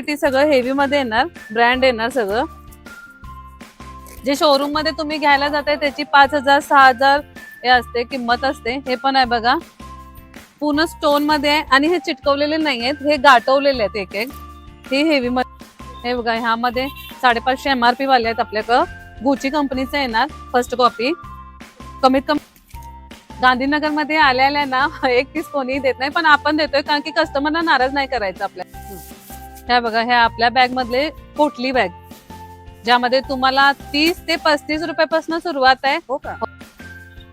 Quality सगळं heavy मध्ये येणार ब्रँड येणार सगळं. जे शोरूममध्ये तुम्ही घ्यायला जाताय त्याची पाच हजार सहा हजार हे असते किंमत असते हे पण आहे बघा. पूर्ण स्टोनमध्ये आहे आणि हे चिटकवलेले नाही आहेत हे गाठवलेले आहेत एक एक. हे हेवी मध्ये हे बघा ह्यामध्ये साडेपाचशे एम आर पी वाले आहेत आपल्याकडं. गुची कंपनीचं येणार फर्स्ट कॉपी कमीत कमी गांधीनगरमध्ये आल्या ना एक पीस कोणी देत नाही पण आपण देतोय कारण की कस्टमरला नाराज नाही करायचं आपल्या ह्या बघा ह्या आपल्या बॅग मधले पोटली बॅग ज्यामध्ये तुम्हाला तीस ते पस्तीस रुपयापासून सुरुवात आहे. हो का?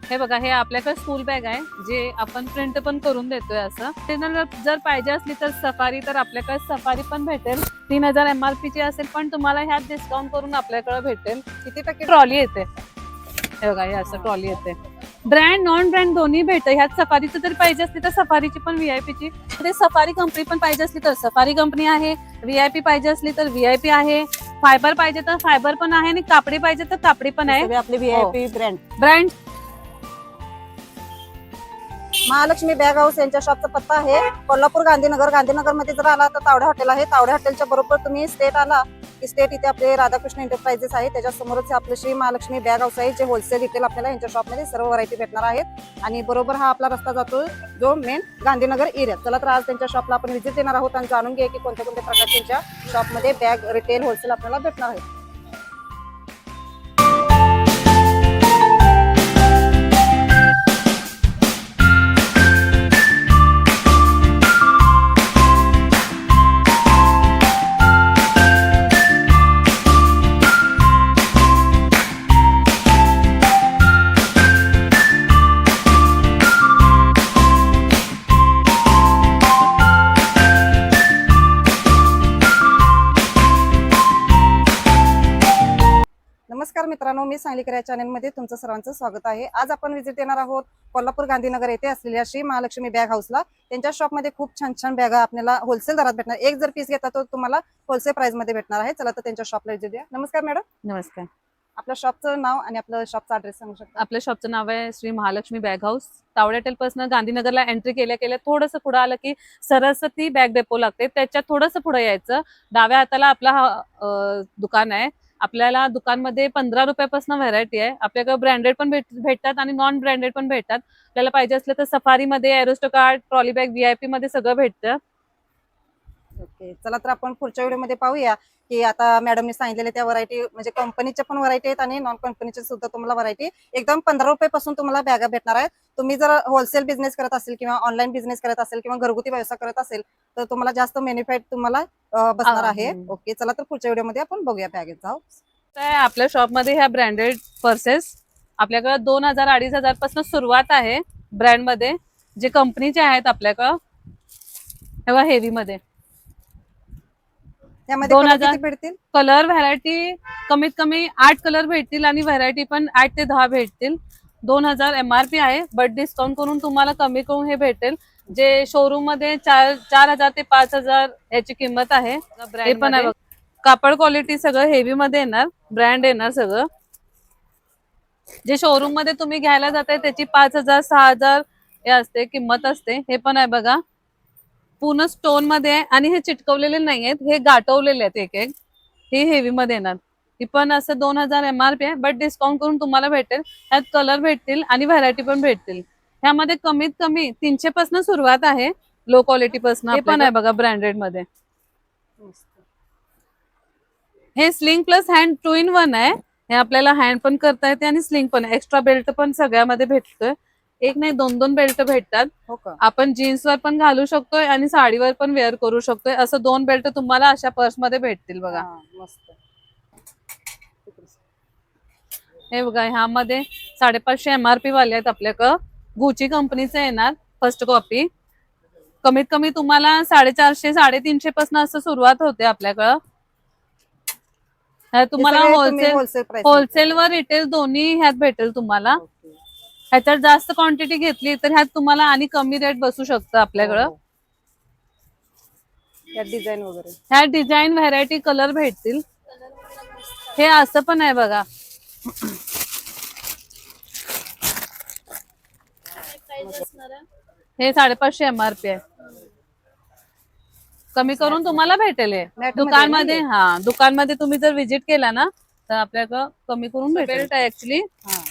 हे बघा हे आपल्याकडे स्कूल बॅग आहे जे आपण प्रिंट पण करून देतोय असं. ते जर जर पाहिजे असली तर सफारी तर आपल्याकडे सफारी पण भेटेल. तीन हजार एम आर पी ची असेल पण तुम्हाला ह्यात डिस्काउंट करून आपल्याकडे भेटेल. किती टक्के? ट्रॉली येते. हे बघा हे असं ट्रॉली येते. ब्रँड नॉन ब्रँड दोन्ही भेटतं. ह्यात सफारीचं जर पाहिजे असली तर सफारीची पण व्हीआयपी ची. ते सफारी कंपनी पण पाहिजे असली तर सफारी कंपनी आहे. व्हीआयपी पाहिजे असली तर व्हीआयपी आहे. फायबर पाहिजे तर फायबर पण आहे आणि कापडी पाहिजे तर कापडी पण आहे. सगळे आपले VIP brand brand Mahalakshmi bag house यांच्या शॉपचा पत्ता आहे. कोल्हापूर गांधीनगर. गांधीनगरमध्ये जर आला तर तावडे हॉटेल आहे. तावडे हॉटेलच्या बरोबर तुम्ही स्टेट आला. इस्टेट स्टेट इथे आपले राधाकृष्ण एंटरप्राइजेस आहे त्याच्यासमोरच आपलं श्री महालक्ष्मी बॅग हाऊस आहे जे होलसेल रिटेल आपल्याला यांच्या शॉपमध्ये सर्व व्हरायटी भेटणार आहेत. आणि बरोबर हा आपला रस्ता जातो जो मेन गांधीनगर एरिया चला तर आज त्यांच्या शॉपला आपण व्हिजिट देणार आहोत आणि जाणून घ्या की कोणत्या कोणत्या प्रकारच्या त्यांच्या शॉपमध्ये बॅग रिटेल होलसेल आपल्याला भेटणार आहे. या चॅनलमध्ये तुमचं सर्वांचं स्वागत आहे. आज आपण व्हिजिट देणार आहोत कोल्हापूर गांधीनगर येथे असलेल्या श्री महालक्ष्मी बॅग हाऊसला त्यांच्या शॉपमध्ये खूप छान छान बॅगा आपल्याला होलसेल दरात भेटणार. एक जर पीस घेता तर तुम्हाला होलसेल प्राइसमध्ये भेटणार आहे. चला तर त्यांच्या शॉपला व्हिजिट द्या नमस्कार मॅडम नमस्कार. आपल्या शॉपचं नाव आणि आपलं शॉपचा ऍड्रेस सांगू शकता? आपल्या शॉपचं नाव आहे Shri Mahalakshmi bag house Tawde hotel पासून गांधीनगरला एंट्री केल्या केल्या थोडंसं पुढे आलं की सरस्वती बॅग डेपो लागते. त्याच्यात थोडंसं पुढे यायचं. डाव्या हाताला आपला हा दुकान आहे. आपल्याला दुकानमध्ये पंधरा रुपयापासून व्हरायटी आहे. आपल्याकडे ब्रँडेड पण भेट भेटतात आणि नॉन ब्रँडेड पण भेटतात. आपल्याला पाहिजे असलं तर सफारीमध्ये एरोस्टो कार्ड ट्रॉली बॅग व्हीआयपी मध्ये सगळं भेटतं. ओके. चला तर आपण पुढच्या व्हिडिओमध्ये पाहूया की आता मॅडमने सांगितलेल्या त्या व्हरायटी म्हणजे कंपनीच्या पण व्हरायटी आहेत आणि नॉन कंपनीच्या सुद्धा तुम्हाला व्हरायटी एकदम पंधरा रुपयापासून तुम्हाला बॅगा भेटणार आहेत. तुम्ही जर होलसेल बिझनेस करत असेल किंवा ऑनलाईन बिझनेस करत असेल किंवा घरगुती व्यवसाय करत असेल तर तुम्हाला जास्त बेनिफिट तुम्हाला बसणार आहे. हम्म. ओके चला तर पुढच्या व्हिडिओमध्ये आपण बघूया बॅगेचा तर आपल्या शॉपमध्ये ह्या ब्रँडेड पर्सेस आपल्याकडे दोन हजार अडीच हजारपासून सुरुवात आहे ब्रँडमध्ये. जे कंपनीचे आहेत आपल्याकडं हेवी मध्ये. त्यामध्ये दोन हजार- भेटतील? कलर व्हरायटी कमीत कमी आठ कलर भेटतील आणि व्हरायटी पण आठ ते दहा भेटतील. दोन हजार एम आर पी आहे बट डिस्काउंट करून तुम्हाला कमी करून हे भेटेल. जे शोरूममध्ये चार चार हजार ते पाच हजार याची किंमत आहे. हे पण आहे बघ. कापड क्वालिटी सगळं हेवी मध्ये येणार ब्रँड येणार सगळं. जे शोरूममध्ये तुम्ही घ्यायला जाताय त्याची पाच हजार सहा हजार हे असते किंमत असते. हे पण आहे बघा. पूर्ण स्टोनमध्ये आहे आणि हे चिटकवलेले नाही आहेत हे गाठवलेले आहेत एक एक. हे हेवी मध्ये येणार. ही पण असं दोन हजार एम आर पी आहे बट डिस्काउंट करून तुम्हाला भेटेल. त्यात कलर भेटतील आणि व्हरायटी पण भेटतील. ह्यामध्ये कमीत कमी तीनशे पासून सुरुवात आहे लो क्वालिटी पासून. हे पण आहे बघा ब्रँडेडमध्ये. हे sling plus hand two in one आहे. हे आपल्याला हँड पण करता येते आणि स्लिंग पण एक्स्ट्रा बेल्ट पण सगळ्यामध्ये भेटतोय. एक नाही दोन दोन बेल्ट भेटतात. हो का? आपण जीन्सवर पण घालू शकतोय आणि साडीवर पण वेअर करू शकतोय. असं दोन बेल्ट तुम्हाला अशा पर्समध्ये भेटतील बघा. हा, मस्त. हे बघा ह्यामध्ये साडेपाचशे एम आर पी वाले आहेत आपल्याकडं. गुची कंपनीचे येणार फर्स्ट कॉपी कमीत कमी तुम्हाला साडेचारशे साडेतीनशे पासून असं सुरुवात होते आपल्याकडं. तुम्हाला होलसेल होलसेल व रिटेल दोन्ही ह्यात भेटेल तुम्हाला. ह्याच्यात जास्त क्वांटिटी घेतली तर ह्यात तुम्हाला आणि कमी रेट बसू शकतं आपल्याकडं. डिझाईन वगैरे. ह्या डिझाईन व्हरायटी कलर भेटतील. हे असं पण आहे बघा. हे साडेपाचशे एम आर पी आहे. कमी करून तुम्हाला भेटेल हे. मध्ये दुकानमध्ये हा दुकानमध्ये तुम्ही जर विजिट केला ना तर आपल्याला कमी करून भेटेल. ऍक्च्युली हा.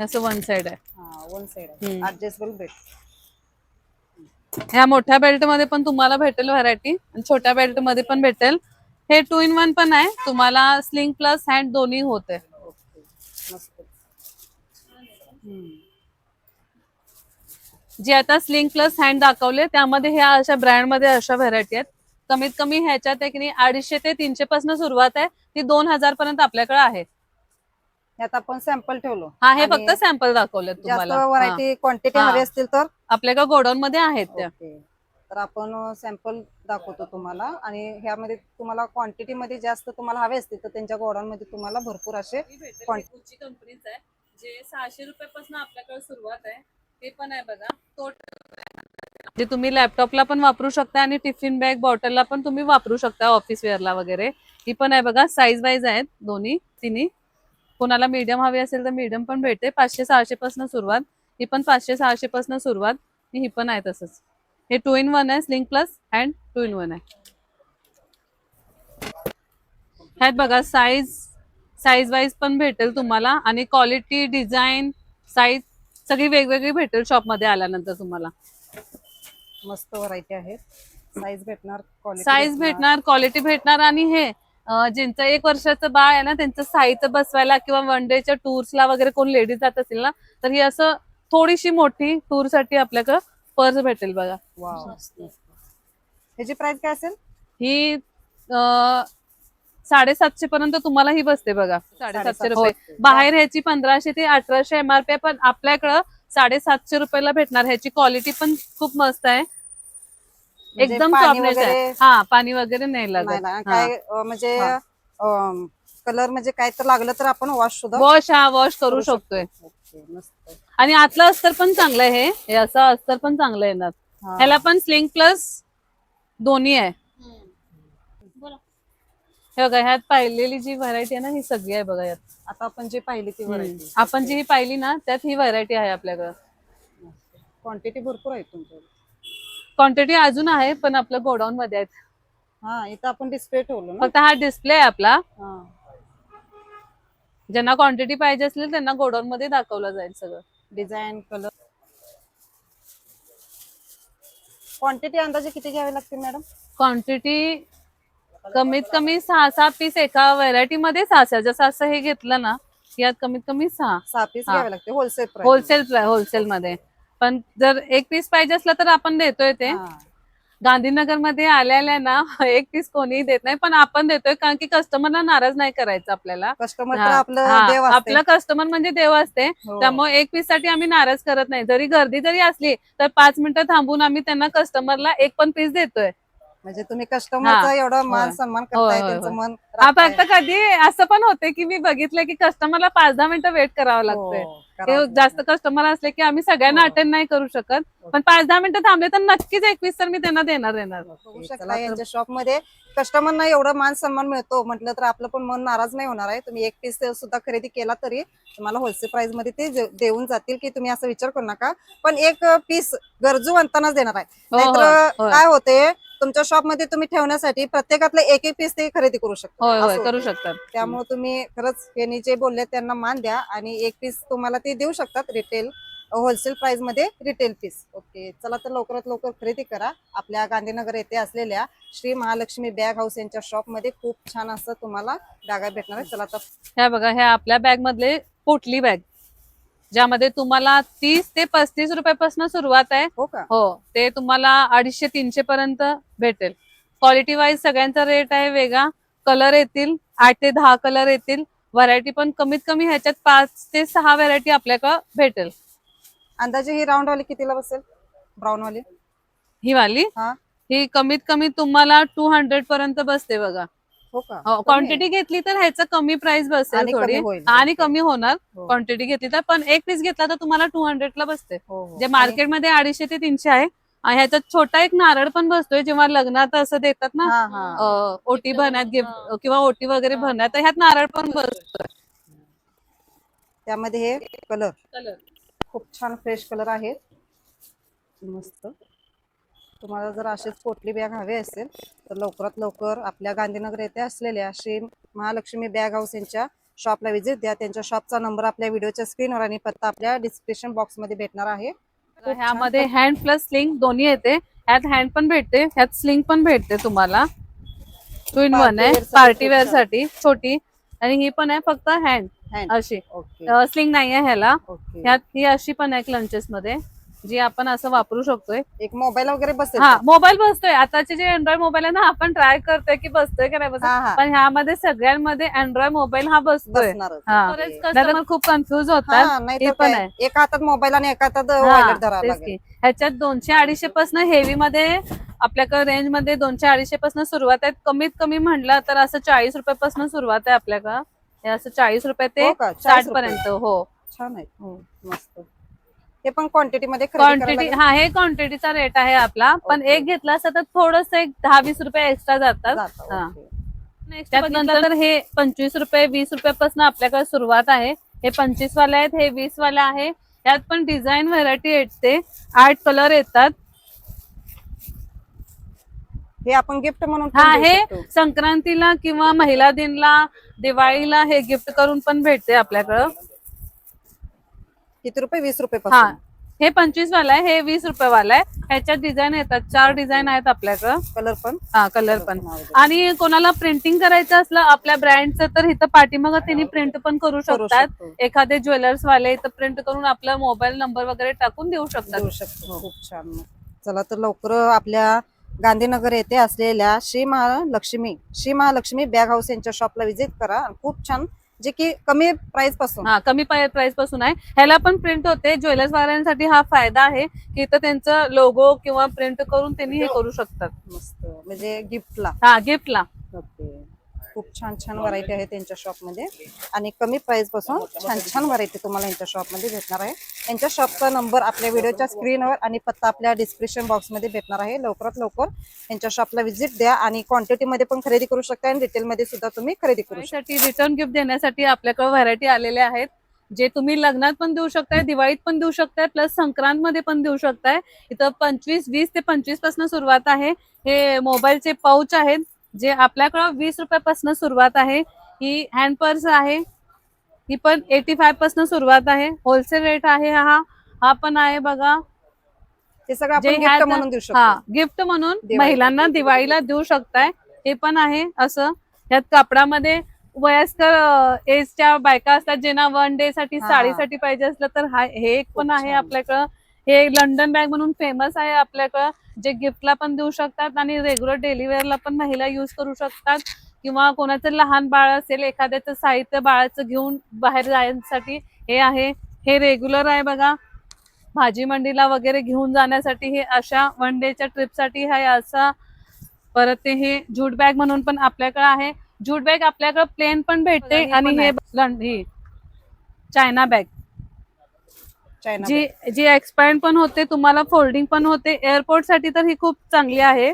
असं वन साइड आहे. हा वन साइड हम्म. ह्या मोठ्या बेल्टमध्ये पण तुम्हाला भेटेल व्हरायटी आणि छोट्या बेल्टमध्ये पण भेटेल. हे टू इन वन पण आहे. तुम्हाला स्लिंग प्लस हँड दोन्ही होते. ओके. मस्त. हम्म. जे आता स्लिंग प्लस हँड दाखवले त्यामध्ये ह्या अशा ब्रँडमध्ये अशा व्हरायटी आहेत. कमीत कमी ह्याच्यात आहे की नाही अडीचशे ते तीनशे पासून सुरुवात आहे. ती दोन हजार पर्यंत आपल्याकडे आहे. यात आपण सॅम्पल ठेवलो. हा हे फक्त सॅम्पल दाखवले जास्त तुम्हाला. हा. व्हरायटी क्वांटिटी हा. हवी असतील तर? आपल्याकडे गोडाऊन मध्ये आहेत त्या. ओके. तर आपण सॅम्पल दाखवतो तुम्हाला. आणि ह्यामध्ये तुम्हाला क्वांटिटी मध्ये जास्त तुम्हाला हवे असतील तर त्यांच्या गोडाऊन मध्ये तुम्हाला भरपूर असे गुच्ची कंपनीच आहे जे सहाशे रुपयापासून आपल्याकडे सुरुवात आहे. ते पण आहे बघा. तो जे तुम्ही लॅपटॉपला पण वापरू शकता आणि टिफिन बॅग बॉटलला पण तुम्ही वापरू शकता ऑफिस वेअरला वगैरे. ही पण आहे बघा साईज वाईज आहेत दोन्ही तिन्ही. कोणाला मीडियम हवी असेल तर मीडियम पण भेटते. पाचशे सहाशे पासून सुरुवात. ही पण पाचशे सहाशे पासून सुरुवात. ही पण आहे तसंच. हे टू इन वन आहे sling plus and two in one आहे. ह्यात बघा साईज साईज वाईज पण भेटेल तुम्हाला. आणि क्वालिटी डिझाईन साईज सगळी वेगवेगळी भेटेल शॉपमध्ये आल्यानंतर तुम्हाला. मस्त व्हरायटी आहेत साईज भेटणार क्वालिटी साईज भेटणार. क्वालिटी भेटणार. आणि हे ज्यांचं एक वर्षाचं बाळ आहे ना त्यांचं साईज बसवायला किंवा वन डेच्या टूर्सला वगैरे कोण लेडीज जात असेल ना तर ही असं थोडीशी मोठी टूरसाठी आपल्याकडं पर्स भेटेल बघा. ह्याची प्राइस काय असेल? ही साडेसातशे पर्यंत तुम्हाला ही बसते बघा. साडेसातशे रुपये. हो. बाहेर ह्याची पंधराशे ते अठराशे एमआरपी पण आपल्याकडं साडेसातशे रुपयाला भेटणार. ह्याची क्वालिटी पण खूप मस्त आहे. म्हणजे एकदम पाणी आहे वगैरे हा पाणी वगैरे नाही नाही लागत. ना. काय अं, म्हणजे हा. कलर म्हणजे काय तर लागलं तर आपण वॉश सुद्धा वॉश हा वॉश करू शकतोय. ओके मस्त. आणि आतलं अस्तर पण चांगलं आहे हे. हे असं अस्तर पण चांगलं येणार हा. ह्याला पण स्लिंग प्लस दोन्ही आहे. हे बघा ह्यात पाहिलेली जी व्हरायटी आहे ना ही सगळी आहे बघा यात. आता आपण जी पाहिली ती व्हरायटी आपण जी ही पाहिली ना त्यात ही व्हरायटी आहे आपल्याकडं. क्वांटिटी भरपूर आहे तुमच्याकडे. क्वांटिटी अजून आहे पण आपलं गोडाऊन मध्ये आहेत. हा इथं आपण डिस्प्ले ठेवलो ना. फक्त हा डिस्प्ले आहे आपला. हा. ज्यांना क्वांटिटी पाहिजे असेल त्यांना गोडाऊन मध्ये दाखवलं जाईल सगळं. डिझाईन कलर क्वांटिटी अंदाजे किती घ्यावी लागते मॅडम क्वांटिटी कमीत कमी सहा सहा पीस एका व्हरायटी मध्ये सहा सहा. जसं असं हे घेतलं ना यात कमीत कमी सहा. सहा पीस हा. घ्यावे लागते होलसेल प्राइस होलसेल होलसेल मध्ये. पण जर एक पीस पाहिजे असलं तर आपण देतोय ते. गांधीनगरमध्ये आल्या आल्या ना एक पीस कोणीही देत नाही पण आपण देतोय कारण की कस्टमरला नाराज नाही करायचं आपल्याला. कस्टमर आपलं कस्टमर म्हणजे देव असते. हो. त्यामुळे एक पीससाठी आम्ही नाराज करत नाही. जरी गर्दी जरी असली तर पाच मिनिटं थांबून आम्ही त्यांना कस्टमरला एक पण पीस देतोय. म्हणजे तुम्ही कस्टमरचा एवढा मान. सन्मान करताय त्यांचं. मन हा. फक्त कधी असं पण होते की मी बघितलंय की कस्टमरला पाच दहा मिनिटं वेट करावं लागतंय हो, करावंच जास्त. कस्टमर असले की आम्ही सगळ्यांना हो. अटेंड नाही करू शकत पण पाच दहा मिनिटं थांबले तर नक्कीच एक पीस तर मी त्यांना देणार देणार बघू शकता यांच्या शॉपमध्ये कस्टमरना एवढा मान सन्मान मिळतो म्हटलं तर आपलं पण मन नाराज नाही होणार आहे तुम्ही एक पीस सुद्धा खरेदी केला तरी तुम्हाला होलसेल प्राइसमध्ये ते देऊन जातील की तुम्ही असं विचार करू नका पण एक पीस गरजूवंतांनाच देणार आहे हो, हो, नाहीतर. काय होते तुमच्या शॉपमध्ये तुम्ही ठेवण्यासाठी प्रत्येकातले एक एक पीस ते खरेदी करू शकता. होय होय असं करू. शकतात. त्यामुळे तुम्ही खरंच यांनी जे बोलले त्यांना मान द्या आणि एक पीस तुम्हाला ते देऊ शकतात रिटेल होलसेल प्राइसमध्ये रिटेल पीस ओके चला तर लवकरात लवकर खरेदी करा. आपल्या गांधीनगर येथे असलेल्या श्री महालक्ष्मी बॅग हाऊस यांच्या शॉपमध्ये खूप छान असं तुम्हाला बॅगा भेटणार आहे. चला तर ह्या बघा ह्या आपल्या बॅग मधले पोटली बॅग ज्यामध्ये तुम्हाला तीस ते पस्तीस रुपयापासून सुरुवात आहे. हो का? हो ते तुम्हाला अडीचशे तीनशे पर्यंत भेटेल. क्वालिटी वाईज सगळ्यांचा रेट आहे वेगळा. कलर येतील आठ ते दहा कलर येतील. व्हरायटी पण कमीत कमी ह्याच्यात पाच ते सहा व्हरायटी आपल्याकडं भेटेल. अंदाजे ही राऊंड वाली कितीला बसेल? ब्राऊन वाली ही वाली? हा. ही कमीत कमी तुम्हाला टू हंड्रेड पर्यंत बसते बघा. क्वांटिटी घेतली तर ह्याचं कमी प्राइस बसेल आणि कमी थोडी. आणि कमी होणार हो. क्वांटिटी घेतली तर. पण एक पीस घेतला तर तुम्हाला टू हंड्रेड ला बसते. हो, हो. जे मार्केटमध्ये अडीचशे ते तीनशे आहे. आणि ह्याच्यात छोटा एक नारळ पण बसतोय. जेव्हा लग्नात असं देतात ना हा हा. ओटी भरण्यात गिफ्ट किंवा ओटी वगैरे भरण्यात तर ह्यात नारळ पण बसतोय. त्यामध्ये हे कलर खूप छान फ्रेश कलर आहेत. मस्त. तुम्हाला जर असेच पोटली बॅग हवे असेल तर लवकरात लवकर आपल्या गांधीनगर येथे असलेल्या श्री महालक्ष्मी बॅग हाऊस यांच्या शॉपला व्हिजिट द्या. त्यांच्या शॉपचा नंबर आपल्या व्हिडिओच्या स्क्रीनवर आणि पत्ता आपल्या डिस्क्रिप्शन बॉक्समध्ये भेटणार आहे. ह्यामध्ये हँड प्लस स्लिंग दोन्ही येते. ह्यात हँड पण भेटते ह्यात स्लिंग पण भेटते तुम्हाला. टू इन वन आहे पार्टी वेअर. साठी. छोटी. आणि ही पण आहे फक्त हँड. अशी. स्लिंग नाही आहे ह्याला. ह्यात ही अशी पण आहे क्लंचेस मध्ये. जी आपण असं वापरू शकतोय. एक मोबाईल वगैरे बसेल हा? मोबाईल बसतोय. आताचे जे अँड्रॉइड मोबाईल आहे ना आपण ट्राय करतोय की बसतोय की नाही बसतोय. हा हा. पण ह्यामध्ये सगळ्यांमध्ये अँड्रॉइड मोबाईल हा बसतोय. बसणारच. हा. खूप कन्फ्युज होतात. हा, नाहीतर हे पण काय, आहे. एका हातात मोबाईल आणि एका हातात हा, वॉलेट धरावं तेच लागेल. की. ह्याच्यात दोनशे अडीचशे पासून हेवी मध्ये आपल्याकडे रेंजमध्ये दोनशे अडीचशे पासून सुरुवात आहे कमीत कमी म्हटलं तर असं चाळीस रुपयापासून सुरुवात आहे आपल्याकडं. हे असं चाळीस रुपये ते हो का? 40 साठ रुपये. पर्यंत हो. छान आहे. मस्त. हे पण क्वांटिटी मध्ये खरेदी करायला क्वांटिटी. हा हे क्वांटिटीचा रेट आहे आपला पण. एक घेतला असता तर थोडस एक दहा वीस रुपये एक्स्ट्रा जातात जातं, हा. नेक्स्ट तर हे पंचवीस रुपये वीस रुपयापासून आपल्याकडे सुरुवात आहे हे पंचवीस वाले आहेत हे वीस वाले आहे त्यात पण डिझाईन व्हरायटी येते आठ कलर येतात हे आपण गिफ्ट म्हणून पण हा देऊ हे शकतो. संक्रांतीला किंवा महिला दिनला दिवाळीला हे गिफ्ट करून पण भेटते आपल्याकडं किती रुपये? वीस रुपये हा. हे पंचवीस वाला आहे हे वीस रुपये वाला आहे. ह्याच्यात डिझाईन येतात. चार डिझाईन आहेत आपल्याकडं. कलर पण? हा कलर पण. आणि कोणाला प्रिंटिंग करायचं असलं आपल्या ब्रँडचं तर इथं पाठीमागं त्यांनी प्रिंट पण करू करू शकतात. शकतो. एखादे ज्वेलर्स वाले इथं प्रिंट करून आपला मोबाईल नंबर वगैरे टाकून देऊ शकतात. देऊ शकतो. खूप छान. मग. चला तर लवकर आपल्या गांधीनगर येथे असलेल्या श्री महालक्ष्मी श्री महालक्ष्मी बॅग हाऊस यांच्या शॉपला व्हिजिट करा. खूप छान जे की कमी प्राइसपासून. हा कमी प्राइसपासून आहे. ह्याला पण प्रिंट होते. ज्वेलर्स वाल्यांसाठी हा फायदा आहे की इथं त्यांचं लोगो किंवा प्रिंट करून त्यांनी हे करू शकतात. मस्त. म्हणजे गिफ्टला हा गिफ्टला ओके. खूप छान छान व्हरायटी आहे त्यांच्या शॉपमध्ये आणि कमी प्राइसपासून छान छान व्हरायटी तुम्हाला यांच्या शॉपमध्ये भेटणार आहे. यांच्या शॉपचा नंबर आपल्या व्हिडिओच्या स्क्रीनवर आणि पत्ता आपल्या डिस्क्रिप्शन बॉक्समध्ये भेटणार आहे. लवकरात लवकर यांच्या शॉपला व्हिजिट द्या आणि क्वांटिटीमध्ये पण खरेदी करू शकता आणि रिटेलमध्ये सुद्धा तुम्ही खरेदी करू शकता. रिटर्न गिफ्ट देण्यासाठी आपल्याकडे व्हरायटी आलेल्या आहेत. जे तुम्ही लग्नात पण देऊ शकताय दिवाळीत पण देऊ शकताय प्लस संक्रांत मध्ये पण देऊ शकताय. इथं पंचवीस वीस ते पंचवीसपासून सुरुवात आहे. हे मोबाईलचे पाऊच आहेत. जे आपल्याकडं वीस रुपयापासून सुरुवात आहे ही हँड पर्स आहे ही पण एटी फायपासून सुरुवात आहे. होलसेल रेट आहे हा हा पण आहे बघा. हे सगळं जे आपण ह्यात- गिफ्ट म्हणून देऊ हा शकतो गिफ्ट म्हणून. महिलांना दिवाळीला देऊ शकताय. हे पण आहे असं. यात कापडामध्ये वयस्कर एजच्या बायका असतात ज्यांना वन डे साठी हा. साडीसाठी पाहिजे असलं तर हा हे एक पण खूप आहे छान. आपल्याकडं. हे लंडन बॅग म्हणून फेमस आहे आपल्याकडं. जे गिफ्टला पण देऊ शकतात आणि रेग्युलर डेली वेअरला पण महिला युज करू शकतात. किंवा कोणाचं लहान बाळ असेल एखाद्याचं साहित्य बाळाचं घेऊन बाहेर जाण्यासाठी हे आहे. हे रेग्युलर आहे बघा. भाजी मंडीला वगैरे घेऊन जाण्यासाठी हे अशा वन डेच्या ट्रिपसाठी आहे असा परत ते हे जूट बॅग म्हणून पण आपल्याकडे आहे. जूट बॅग आपल्याकडे प्लेन पण भेटते आणि हे ही चायना बॅग जी जी एक्सपॅन्ड पण होते तुम्हाला फोल्डिंग पण होते. एअरपोर्टसाठी तर ही खूप चांगली आहे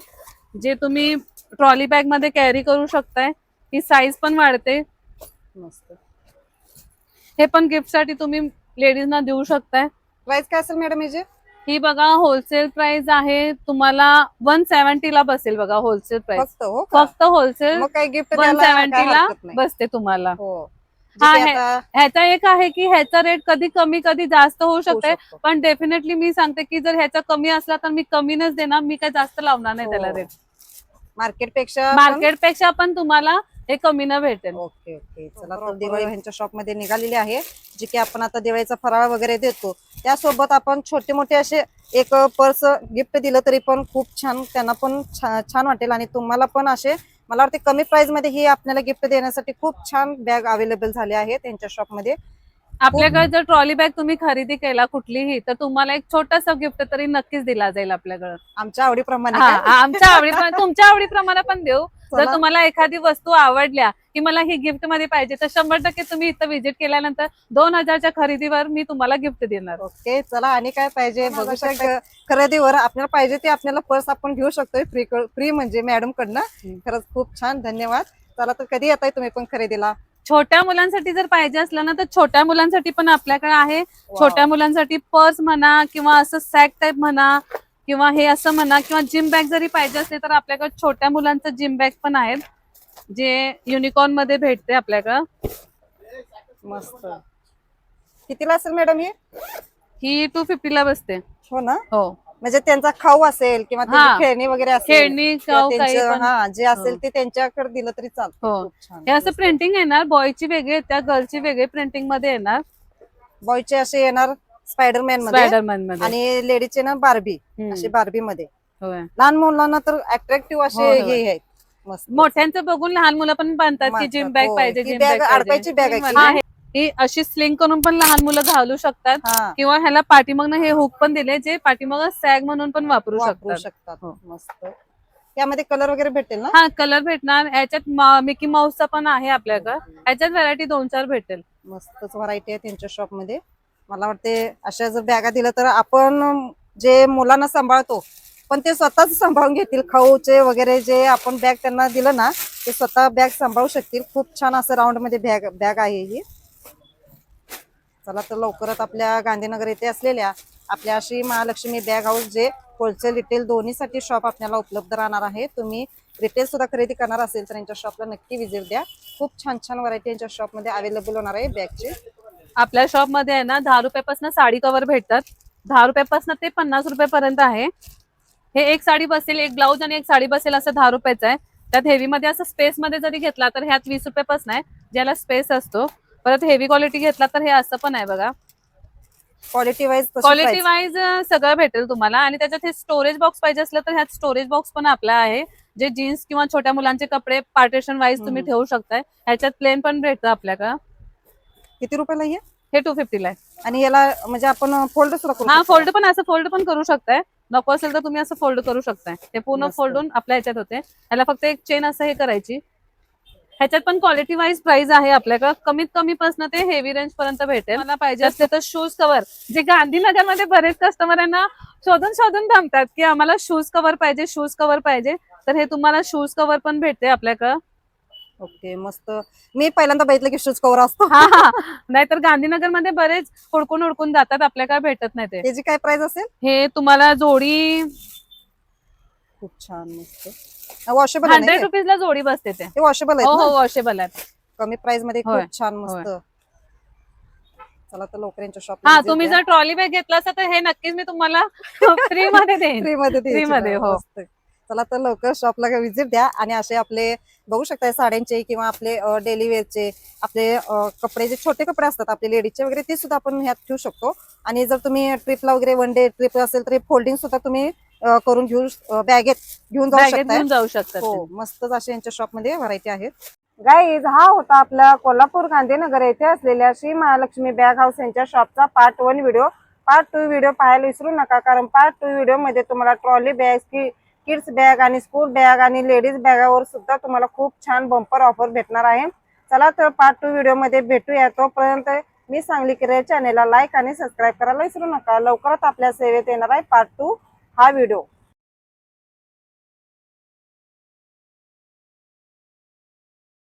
जे तुम्ही ट्रॉली बॅगमध्ये कॅरी करू शकताय. ही साईज पण वाढते. मस्त. हे पण गिफ्टसाठी तुम्ही लेडीजना देऊ शकताय. प्राइस काय असेल मॅडम याचे? ही बघा होलसेल प्राइस आहे. तुम्हाला वन सेव्हन्टी ला बसेल बघा होलसेल प्राइस फक्त हो होलसेल गिफ्ट वन सेव्हन्टी ला बसते तुम्हाला. हो. हा, जे की हे- आता ह्याचा एक आहे की ह्याचा रेट कधी कमी कधी जास्त होऊ होऊ शकते शकतो. पण डेफिनेटली मी सांगते की जर ह्याचा कमी असला तर मी कमीनच देणार. मी काय जास्त लावणार नाही त्याला हो. रेट मार्केटपेक्षा पण- मार्केटपेक्षा पण तुम्हाला हे कमी न भेटेल. Okay okay. चला तर दिवाळी ह्यांच्या शॉपमध्ये निघालेली आहे. जे की आपण आता दिवाळीचा फराळ वगैरे देतो. त्यासोबत आपण छोटे मोठे असे एक पर्स गिफ्ट दिलं तरी पण खूप छान त्यांना पण छा- छान वाटेल. आणि तुम्हाला पण असे मला वाटते कमी प्राइसमध्ये ही आपल्याला गिफ्ट देण्यासाठी खूप छान बॅग अवेलेबल झाले आहेत त्यांच्या शॉपमध्ये. आपल्याकडे जर ट्रॉली बॅग तुम्ही खरेदी केला कुठलीही तर तुम्हाला एक छोटासा गिफ्ट तरी नक्कीच दिला जाईल आपल्याकडे. आमच्या आवडीप्रमाणे? आमच्या आवडीप्रमाणे तुमच्या आवडीप्रमाणे पण देऊ. जर. तुम्हाला एखादी वस्तू आवडल्या की मला ही गिफ्टमध्ये पाहिजे तर शंभर टक्के तुम्ही इथं व्हिजिट केल्यानंतर दोन हजारच्या खरेदीवर मी तुम्हाला गिफ्ट देणार. ओके चला. आणि काय पाहिजे? बघू शकता खरेदीवर आपल्याला पाहिजे ते आपल्याला पर्स आपण घेऊ शकतोय. फ्री फ्री म्हणजे मॅडम कडनं. खरंच खूप छान. धन्यवाद. चला तर कधी येताय तुम्ही पण खरेदीला? छोट्या मुलांसाठी जर पाहिजे असलं ना तर छोट्या मुलांसाठी पण आपल्याकडे आहे. छोट्या मुलांसाठी पर्स म्हणा किंवा असं सॅक टाईप म्हणा किंवा हे असं म्हणा किंवा जिम बॅग जरी पाहिजे असले तर आपल्याकडे छोट्या मुलांचं जिम बॅग पण आहेत जे युनिकॉर्नमध्ये भेटते आपल्याकडं. मस्त. कितीला असेल मॅडम ही? ही टू फिफ्टीला बसते. हो ना? हो. म्हणजे त्यांचा खाऊ असेल किंवा त्यांची हा. खेळणी वगैरे असेल खेळणी किंवा काव काही त्यांचं- पण. हा जे असेल हो. ते त्यांच्याकडे दिलं तरी चालतं. हो. खूप छान. हे असं प्रिंटिंग येणार बॉयची वेगळी येत्या गर्लची वेगळी प्रिंटिंगमध्ये येणार. बॉयचे असे येणार? स्पायडरमॅनमध्ये स्पायडरमॅनमध्ये आणि लेडीजचे ना बार्बी हम्म. असे बार्बी मध्ये होय. लहान मुलांना तर अट्रॅक्टिव्ह असे हे. आहेत मस्त मोठ्यांचं बघून लहान मुलं पण बांधतात की. Gym bag. पाहिजे जिम बॅग अडकायची बॅग आहे हा? हे- ही अशी स्लिंग करून पण लहान मुलं घालू शकतात हा किंवा ह्याला पाठीमागनं हे हुक पण दिले जे पाठीमाग सॅग म्हणून पण वापरू वापरू शकतात शकतात हो. मस्त यामध्ये कलर वगैरे भेटेल ना हा कलर भेटणार याच्यात मा- मिकी माऊसचा पण आहे आपल्याकडे याच्यात व्हरायटी दोन चार भेटेल मस्तच व्हरायटी आहे त्यांच्या शॉपमध्ये मला वाटते अशा जर बॅगा दिल्या तर आपण जे मुलांना सांभाळतो पण ते स्वतःच सांभाळून घेतील. खाऊचे वगैरे जे आपण बॅग त्यांना दिलं ना ते स्वतः बॅग सांभाळू शकतील. खूप छान असं राऊंडमध्ये बॅग बॅग आहे ही. चला तर लवकरच आपल्या गांधीनगर येथे असलेल्या आपल्या अशी महालक्ष्मी बॅग हाऊस जे होलसेल रिटेल दोन्हीसाठी शॉप आपल्याला उपलब्ध राहणार आहे. तुम्ही रिटेल सुद्धा खरेदी करणार असेल तर यांच्या शॉपला नक्की विजिट द्या. खूप छान छान व्हरायटी यांच्या शॉपमध्ये अवेलेबल होणार आहे बॅगची. आपल्या शॉपमध्ये आहे ना दहा रुपयापासून साडी कव्हर भेटतात. दहा रुपयापासून ते पन्नास रुपयापर्यंत आहे. हे एक साडी बसेल एक ब्लाऊज आणि एक साडी बसेल असं दहा रुपयाचं आहे. त्यात हेवी मध्ये असं स्पेस मध्ये जरी घेतला तर ह्यात वीस रुपयापासून आहे ज्याला स्पेस असतो. परत हेवी क्वालिटी घेतला तर हे असं पण आहे बघा. क्वालिटी वाईज क्वालिटी वाईज सगळं भेटेल तुम्हाला. आणि त्याच्यात हे स्टोरेज बॉक्स पाहिजे असलं तर ह्यात स्टोरेज बॉक्स पण आपला आहे. जे जीन्स किंवा छोट्या मुलांचे कपडे पार्टेशन वाईज तुम्ही. ठेवू शकताय. ह्याच्यात प्लेन पण भेटतं आपल्याकडं किती रुपयाला हे? हे टू फिफ्टीला आहे. आणि याला म्हणजे आपण फोल्ड सुद्धा करू हा शकतो. फोल्ड पण असं फोल्ड पण करू शकताय. नको असेल तर तुम्ही असं फोल्ड करू शकताय. हे पूर्ण मस्त. फोल्डून आपल्या ह्याच्यात होते. ह्याला फक्त एक चेन असं हे करायची. ह्याच्यात पण क्वालिटी वाईज प्राइस आहे आपल्याकडे. कमीत कमी पासून ते हेवी रेंज पर्यंत भेटेल. मला पाहिजे असले तर शूज कव्हर जे गांधीनगरमध्ये बरेच कस्टमर ना शोधून शोधून थांबतात की आम्हाला शूज कव्हर पाहिजे शूज कव्हर पाहिजे. तर हे तुम्हाला शूज कव्हर पण भेटते आपल्याकडं. ओके मस्त. मी पहिल्यांदा बघितलं की शूज कव्हर असतो. हा हा. नाहीतर गांधीनगरमध्ये बरेच हुडकून हुडकून जातात आपल्याकडे भेटत नाही ते. त्याची काय प्राइस असेल? हे तुम्हाला जोडी खूप छान मस्त. वॉशेबल हंड्रेड हे? रुपीजला जोडी बसते ते. ते वॉशेबल हो आहे वॉशेबल आहे कमी प्राइसमध्ये होय. खूप छान मस्त. चला तर लवकर यांच्या शॉप हा तुम्ही जर ट्रॉली बॅग घेतला असता तर हे नक्कीच मी तुम्हाला फ्री मध्ये देईन. फ्री मध्ये द्यायची Free मध्ये, ना, हो. मस्त. चला तर लवकर शॉपला विजिट द्या. आणि असे आपले बघू शकताय साड्यांचे किंवा आपले डेली वेअरचे आपले कपडे जे छोटे कपडे असतात आपले लेडीजचे वगैरे ते सुद्धा आपण ह्यात ठेवू शकतो. आणि जर तुम्ही ट्रिपला वगैरे वन डे ट्रिप असेल तर फोल्डिंग सुद्धा तुम्ही करून घेऊ बॅगेत घेऊन जाऊ शकता हो. मस्तच असे यांच्या शॉपमध्ये व्हरायटी आहेत. गाईज हा होता आपला कोल्हापूर गांधीनगर येथे असलेल्या श्री महालक्ष्मी बॅग हाऊस यांच्या शॉपचा part one video part two video पाहायला विसरू नका कारण पार्ट टू व्हिडिओमध्ये तुम्हाला ट्रॉली बॅग की किड्स बॅग आणि स्कूल बॅग आणि लेडीज बॅगावर सुद्धा तुम्हाला खूप छान बंपर ऑफर भेटणार आहे. चला तर पार्ट टू व्हिडिओमध्ये भेटूया. तोपर्यंत मी सांगली किरे चॅनेलला लाईक आणि सबस्क्राईब करायला विसरू नका. लवकरच आपल्या सेवेत येणार आहे पार्ट टू हा व्हिडिओ